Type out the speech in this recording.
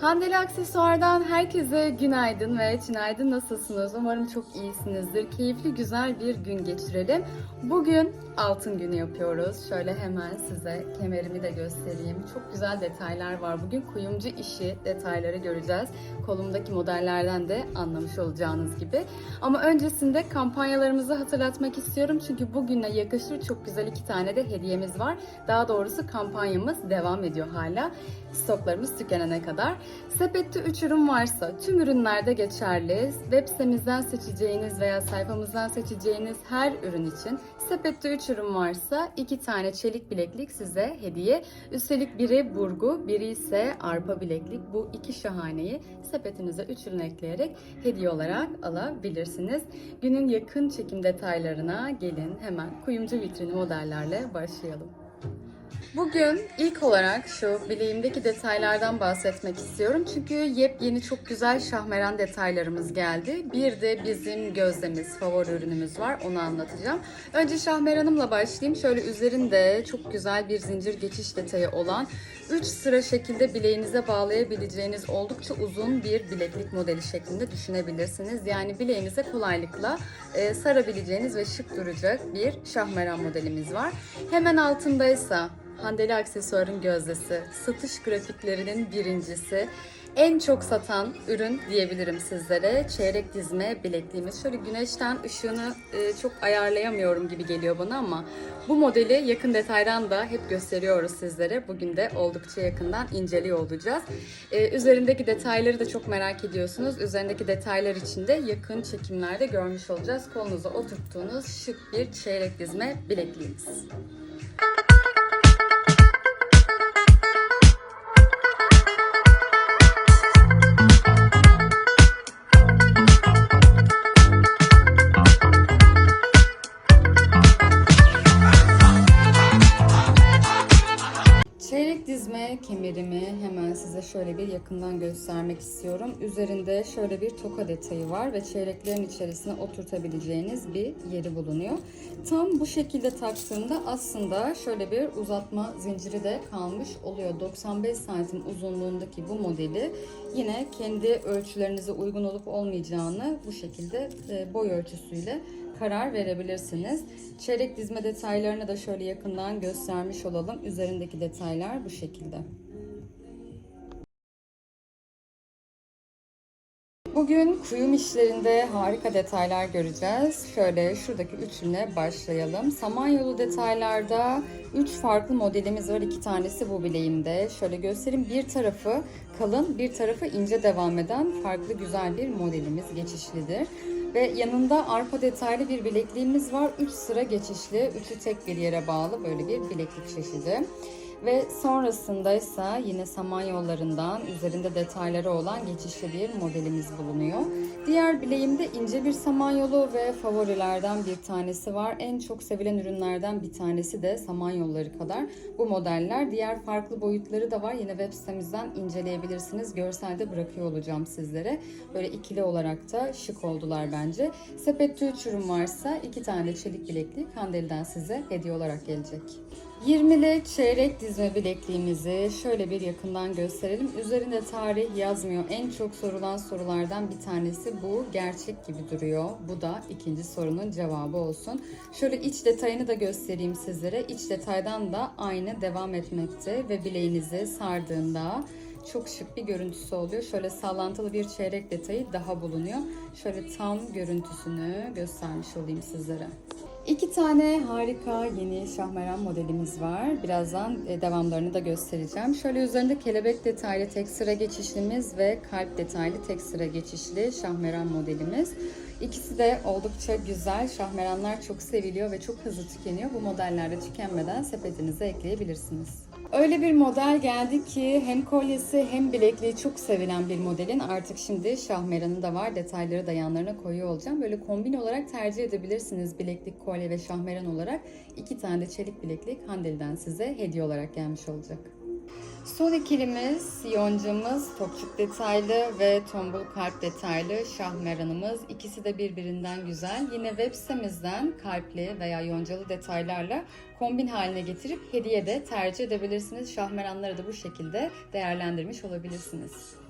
Handeli Aksesuar'dan herkese günaydın ve günaydın nasılsınız? Umarım çok iyisinizdir. Keyifli güzel bir gün geçirelim. Bugün altın günü yapıyoruz. Şöyle hemen size kemerimi de göstereyim. Çok güzel detaylar var. Bugün kuyumcu işi detayları göreceğiz. Kolumdaki modellerden de anlamış olacağınız gibi. Ama öncesinde kampanyalarımızı hatırlatmak istiyorum. Çünkü bugüne yakışır çok güzel iki tane de hediyemiz var. Daha doğrusu kampanyamız devam ediyor hala. Stoklarımız tükenene kadar. Sepette 3 ürün varsa tüm ürünlerde geçerli. Web sitemizden seçeceğiniz veya sayfamızdan seçeceğiniz her ürün için sepette 3 ürün varsa 2 tane çelik bileklik size hediye. Üstelik biri burgu, biri ise arpa bileklik. Bu iki şahaneyi sepetinize 3 ürün ekleyerek hediye olarak alabilirsiniz. Günün yakın çekim detaylarına gelin hemen kuyumcu vitrini modellerle başlayalım. Bugün ilk olarak şu bileğimdeki detaylardan bahsetmek istiyorum. Çünkü yepyeni çok güzel şahmeran detaylarımız geldi. Bir de bizim gözlemiz, favori ürünümüz var. Onu anlatacağım. Önce şahmeranımla başlayayım. Şöyle üzerinde çok güzel bir zincir geçiş detayı olan 3 sıra şekilde bileğinize bağlayabileceğiniz oldukça uzun bir bileklik modeli şeklinde düşünebilirsiniz. Yani bileğinize kolaylıkla e, sarabileceğiniz ve şık duracak bir şahmeran modelimiz var. Hemen altındaysa Handeli aksesuarın gözdesi, satış grafiklerinin birincisi, en çok satan ürün diyebilirim sizlere. Çeyrek dizme bilekliğimiz. Şöyle güneşten ışığını e, çok ayarlayamıyorum gibi geliyor bana ama bu modeli yakın detaydan da hep gösteriyoruz sizlere. Bugün de oldukça yakından inceliyor olacağız. E, üzerindeki detayları da çok merak ediyorsunuz. Üzerindeki detaylar için de yakın çekimlerde görmüş olacağız. Kolunuza oturttuğunuz şık bir çeyrek dizme bilekliğimiz. Dizme kemerimi hemen size şöyle bir yakından göstermek istiyorum. Üzerinde şöyle bir toka detayı var ve çeyreklerin içerisine oturtabileceğiniz bir yeri bulunuyor. Tam bu şekilde taktığımda aslında şöyle bir uzatma zinciri de kalmış oluyor. 95 santim uzunluğundaki bu modeli yine kendi ölçülerinize uygun olup olmayacağını bu şekilde e, boy ölçüsüyle karar verebilirsiniz. Çeyrek dizme detaylarını da şöyle yakından göstermiş olalım. Üzerindeki detaylar bu şekilde. Bugün kuyum işlerinde harika detaylar göreceğiz. Şöyle şuradaki üçüne başlayalım. Samanyolu detaylarda 3 farklı modelimiz var. İki tanesi bu bileğimde. Şöyle göstereyim. Bir tarafı kalın, bir tarafı ince devam eden farklı güzel bir modelimiz geçişlidir. Ve yanında arpa detaylı bir bilekliğimiz var. 3 sıra geçişli, üçü tek bir yere bağlı böyle bir bileklik çeşidi. Ve sonrasında ise yine samanyollarından üzerinde detayları olan geçişli bir modelimiz bulunuyor. Diğer bileğimde ince bir samanyolu ve favorilerden bir tanesi var. En çok sevilen ürünlerden bir tanesi de samanyolları kadar bu modeller. Diğer farklı boyutları da var. Yine web sitemizden inceleyebilirsiniz. Görselde bırakıyor olacağım sizlere. Böyle ikili olarak da şık oldular bence. Sepette 3 ürün varsa iki tane çelik bileklik Handeli'den size hediye olarak gelecek. 20'li çeyrek dizme bilekliğimizi şöyle bir yakından gösterelim. Üzerinde tarih yazmıyor. En çok sorulan sorulardan bir tanesi bu. Gerçek gibi duruyor. Bu da ikinci sorunun cevabı olsun. Şöyle iç detayını da göstereyim sizlere. İç detaydan da aynı devam etmekte ve bileğinizi sardığında çok şık bir görüntüsü oluyor. Şöyle sallantılı bir çeyrek detayı daha bulunuyor. Şöyle tam görüntüsünü göstermiş olayım sizlere. İki tane harika yeni şahmeran modelimiz var. Birazdan e, devamlarını da göstereceğim. Şöyle üzerinde kelebek detaylı tek sıra geçişlimiz ve kalp detaylı tek sıra geçişli şahmeran modelimiz. İkisi de oldukça güzel. Şahmeranlar çok seviliyor ve çok hızlı tükeniyor. Bu modellerde tükenmeden sepetinize ekleyebilirsiniz. Öyle bir model geldi ki hem kolyesi hem bilekliği çok sevilen bir modelin artık şimdi şahmeranı da var. Detayları da yanlarına koyuyor olacağım. Böyle kombin olarak tercih edebilirsiniz bileklik, kolye ve şahmeran olarak. iki tane de çelik bileklik Handeli'den size hediye olarak gelmiş olacak. Son ikilimiz, yoncamız, topçuk detaylı ve tombul kalp detaylı şahmeranımız. İkisi de birbirinden güzel. Yine web sitemizden kalpli veya yoncalı detaylarla kombin haline getirip hediye de tercih edebilirsiniz. Şahmeranları da bu şekilde değerlendirmiş olabilirsiniz.